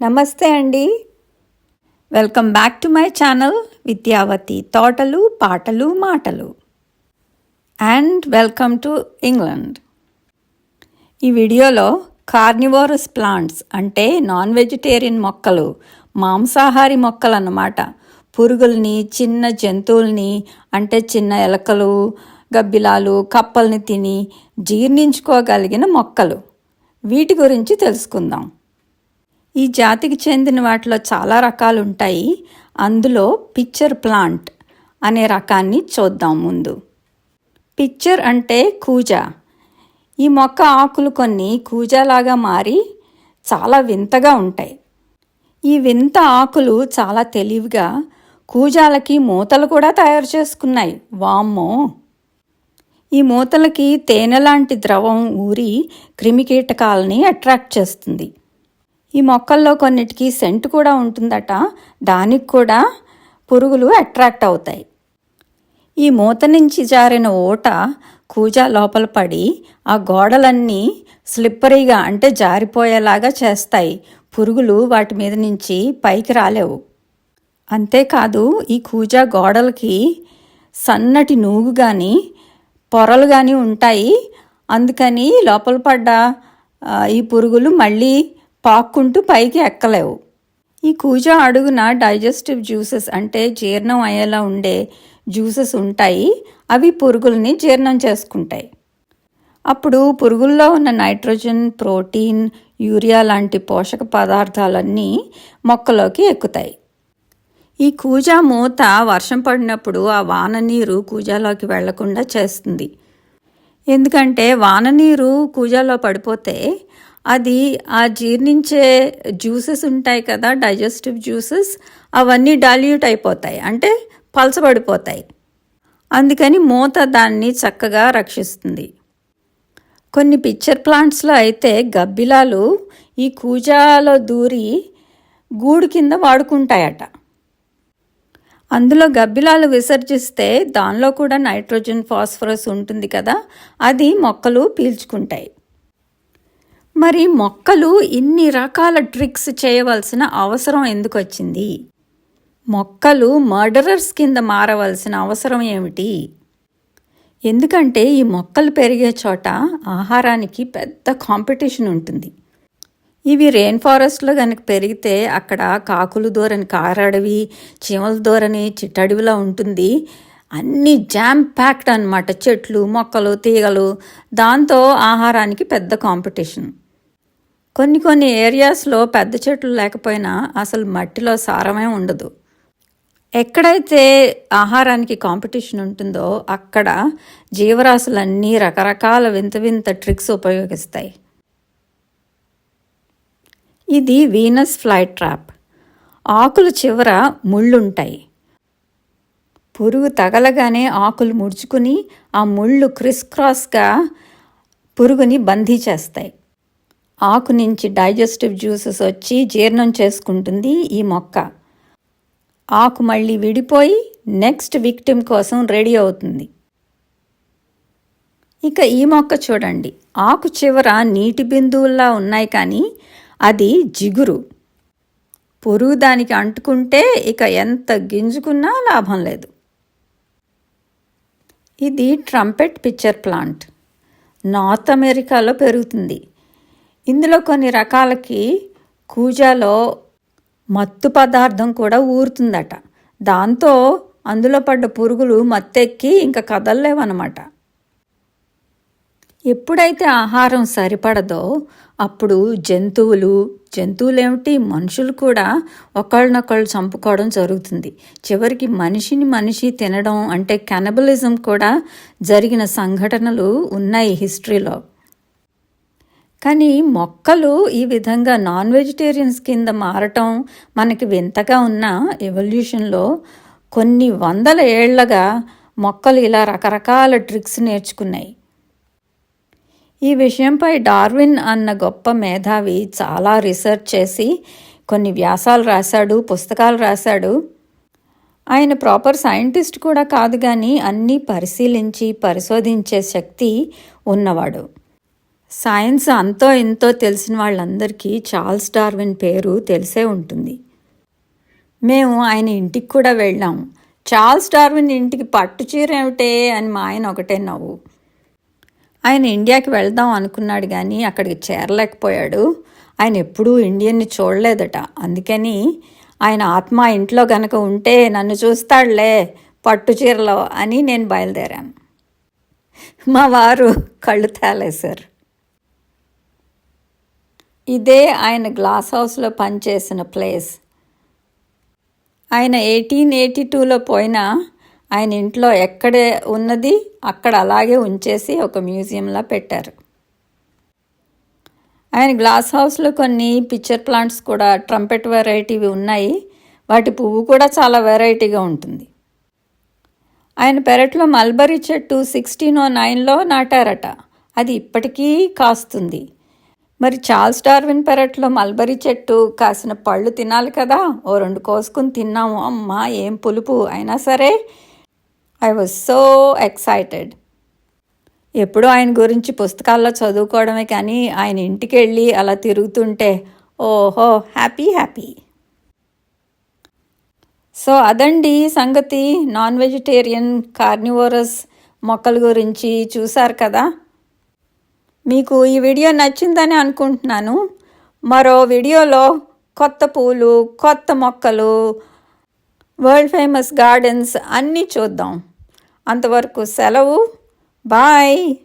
నమస్తే అండి. Welcome back to my channel Vidyavathi తోటలు పాటలు మాటలు. అండ్ వెల్కమ్ టు ఇంగ్లాండ్ ఈ వీడియోలో కార్నివోరస్ ప్లాంట్స్ అంటే నాన్ వెజిటేరియన్ మొక్కలు మాంసాహారి మొక్కలు అన్నమాట పురుగుల్ని చిన్న జంతువుల్ని అంటే చిన్న ఎలకలు గబ్బిలాలు కప్పల్ని తిని జీర్ణించుకోగలిగిన మొక్కలు. వీటి గురించి తెలుసుకుందాం. ఈ జాతికి చెందిన వాటిలో చాలా రకాలు ఉంటాయి. అందులో పిక్చర్ ప్లాంట్ అనే రకాన్ని చూద్దాం ముందు. పిక్చర్ అంటే కూజా. ఈ మొక్క ఆకులు కొన్ని కూజాలాగా మారి చాలా వింతగా ఉంటాయి. ఈ వింత ఆకులు చాలా తెలివిగా కూజాలకి మూతలు కూడా తయారు చేసుకున్నాయి. వామ్మో! ఈ మూతలకి తేనె లాంటి ద్రవం ఊరి క్రిమికీటకాలని అట్రాక్ట్ చేస్తుంది. ఈ మొక్కల్లో కొన్నిటికి సెంట్ కూడా ఉంటుందట. దానికి కూడా పురుగులు అట్రాక్ట్ అవుతాయి. ఈ మూత నుంచి జారిన ఓట కూజా లోపల పడి ఆ గోడలన్నీ స్లిప్పరీగా అంటే జారిపోయేలాగా చేస్తాయి. పురుగులు వాటి మీద నుంచి పైకి రాలేవు. అంతేకాదు ఈ కూజా గోడలకి సన్నటి నూగు కానీ పొరలు కానీ ఉంటాయి. అందుకని లోపల పడ్డ ఈ పురుగులు మళ్ళీ పాక్కుంటూ పైకి ఎక్కలేవు. ఈ కూజా అడుగున డైజెస్టివ్ జ్యూసెస్ అంటే జీర్ణం అయ్యేలా ఉండే జ్యూసెస్ ఉంటాయి. అవి పురుగుల్ని జీర్ణం చేసుకుంటాయి. అప్పుడు పురుగుల్లో ఉన్న నైట్రోజన్ ప్రోటీన్ యూరియా లాంటి పోషక పదార్థాలన్నీ మొక్కలోకి ఎక్కుతాయి. ఈ కూజా మూత వర్షం పడినప్పుడు ఆ వాన నీరు కూజాలోకి వెళ్ళకుండా చేస్తుంది. ఎందుకంటే వాన నీరు కూజాలో పడిపోతే అది ఆ జీర్ణించే జ్యూసెస్ ఉంటాయి కదా డైజెస్టివ్ జ్యూసెస్ అవన్నీ డల్యూట్ అయిపోతాయి. అంటే పలచబడిపోతాయి. అందుకని మూత దాన్ని చక్కగా రక్షిస్తుంది. కొన్ని పిక్చర్ ప్లాంట్స్లో అయితే గబ్బిలాలు ఈ కూజాలో దూరి గూడు కింద వాడుకుంటాయట. అందులో గబ్బిలాలు విసర్జిస్తే దానిలో కూడా నైట్రోజన్ ఫాస్ఫరస్ ఉంటుంది కదా అది మొక్కలు పీల్చుకుంటాయి. మరి మొక్కలు ఇన్ని రకాల ట్రిక్స్ చేయవలసిన అవసరం ఎందుకు వచ్చింది? మొక్కలు మర్డరర్స్ కింద మారవలసిన అవసరం ఏమిటి? ఎందుకంటే ఈ మొక్కలు పెరిగే చోట ఆహారానికి పెద్ద కాంపిటీషన్ ఉంటుంది. ఇవి రెయిన్ ఫారెస్ట్లో కనుక పెరిగితే అక్కడ కాకులు దూరని కారడవి చీమల దూరని చిట్టడవిలా ఉంటుంది. అన్ని జామ్ ప్యాక్డ్ అనమాట చెట్లు మొక్కలు తీగలు. దాంతో ఆహారానికి పెద్ద కాంపిటీషన్. కొన్ని కొన్ని ఏరియాస్లో పెద్ద చెట్లు లేకపోయినా అసలు మట్టిలో సారమే ఉండదు. ఎక్కడైతే ఆహారానికి కాంపిటీషన్ ఉంటుందో అక్కడ జీవరాశులన్నీ రకరకాల వింత వింత ట్రిక్స్ ఉపయోగిస్తాయి. ఇది వీనస్ ఫ్లై ట్రాప్. ఆకులు చివర ముళ్ళుంటాయి. పురుగు తగలగానే ఆకులు ముడుచుకుని ఆ ముళ్ళు క్రిస్ క్రాస్గా పురుగుని బందీ చేస్తాయి. ఆకు నుంచి డైజెస్టివ్ జ్యూసెస్ వచ్చి జీర్ణం చేసుకుంటుంది ఈ మొక్క. ఆకు మళ్ళీ విడిపోయి నెక్స్ట్ విక్టిమ్ కోసం రెడీ అవుతుంది. ఇక ఈ మొక్క చూడండి. ఆకు చివర నీటి బిందువుల్లా ఉన్నాయి కానీ అది జిగురు. పురుగు దానికి అంటుకుంటే ఇక ఎంత గింజుకున్నా లాభం లేదు. ఇది ట్రంపెట్ పిక్చర్ ప్లాంట్. నార్త్ అమెరికాలో పెరుగుతుంది. ఇందులో కొన్ని రకాలకి కూజాలో మత్తు పదార్థం కూడా ఊరుతుందట. దాంతో అందులో పడ్డ పురుగులు మత్తెక్కి ఇంకా కదల్లేవన్నమాట. ఎప్పుడైతే ఆహారం సరిపడదో అప్పుడు జంతువులు జంతువులేమిటి? మనుషులు కూడా ఒకళ్ళనొకళ్ళు చంపుకోవడం జరుగుతుంది. చివరికి మనిషిని మనిషి తినడం అంటే కెనబలిజం కూడా జరిగిన సంఘటనలు ఉన్నాయి హిస్టరీలో. కానీ మొక్కలు ఈ విధంగా నాన్ వెజిటేరియన్స్ కింద మారటం మనకి వింతగా ఉన్న ఎవల్యూషన్లో కొన్ని వందల ఏళ్ళగా మొక్కలు ఇలా రకరకాల ట్రిక్స్ నేర్చుకున్నాయి. ఈ విషయంపై డార్విన్ అన్న గొప్ప మేధావి చాలా రీసెర్చ్ చేసి కొన్ని వ్యాసాలు రాశాడు పుస్తకాలు రాశాడు. ఆయన ప్రాపర్ సైంటిస్ట్ కూడా కాదు కానీ అన్నీ పరిశీలించి పరిశోధించే శక్తి ఉన్నవాడు. సైన్స్ అంతో ఎంతో తెలిసిన వాళ్ళందరికీ చార్ల్స్ డార్విన్ పేరు తెలిసే ఉంటుంది. మేము ఆయన ఇంటికి కూడా వెళ్ళాం. చార్ల్స్ డార్విన్ ఇంటికి పట్టు చీర ఏమిటే అని మా ఆయన ఒకటే నవ్వు. ఆయన ఇండియాకి వెళ్దాం అనుకున్నాడు కానీ అక్కడికి చేరలేకపోయాడు. ఆయన ఎప్పుడూ ఇండియన్ని చూడలేదట. అందుకని ఆయన ఆత్మ ఇంట్లో గనక ఉంటే నన్ను చూస్తాడులే పట్టు చీరలో అని నేను బయలుదేరాను మా వారు కళ్ళు తేలేశారు. ఇదే ఆయన గ్లాస్ హౌస్లో పనిచేసిన ప్లేస్. ఆయన ఎయిటీన్ ఎయిటీ టూలో పోయినా ఆయన ఇంట్లో ఎక్కడే ఉన్నది అక్కడ అలాగే ఉంచేసి ఒక మ్యూజియంలా పెట్టారు. ఆయన గ్లాస్ హౌస్లో కొన్ని పిక్చర్ ప్లాంట్స్ కూడా ట్రంపెట్ వెరైటీవి ఉన్నాయి. వాటి పువ్వు కూడా చాలా వెరైటీగా ఉంటుంది. ఆయన పెరట్లో మల్బరీ చెట్టు సిక్స్టీన్ ఓ నైన్లో నాటారట. అది ఇప్పటికీ కాస్తుంది. మరి చార్ల్స్ డార్విన్ పెరట్లో మల్బరీ చెట్టు కాసిన పళ్ళు తినాలి కదా? ఓ రెండు కోసుకుని తిన్నాము. అమ్మా ఏం పులుపు? అయినా సరే. ఐ వాజ్ సో ఎక్సైటెడ్ ఎప్పుడూ ఆయన గురించి పుస్తకాల్లో చదువుకోవడమే కానీ ఆయన ఇంటికి వెళ్ళి అలా తిరుగుతుంటే ఓహో హ్యాపీ హ్యాపీ. సో అదండి సంగతి. నాన్ వెజిటేరియన్ కార్నివోరస్ మొక్కల గురించి చూశారు కదా? మీకు ఈ వీడియో నచ్చిందని అనుకుంటున్నాను. మరో వీడియోలో కొత్త పూలు కొత్త మొక్కలు వరల్డ్ ఫేమస్ గార్డెన్స్ అన్నీ చూద్దాం. అంతవరకు సెలవు. బాయ్.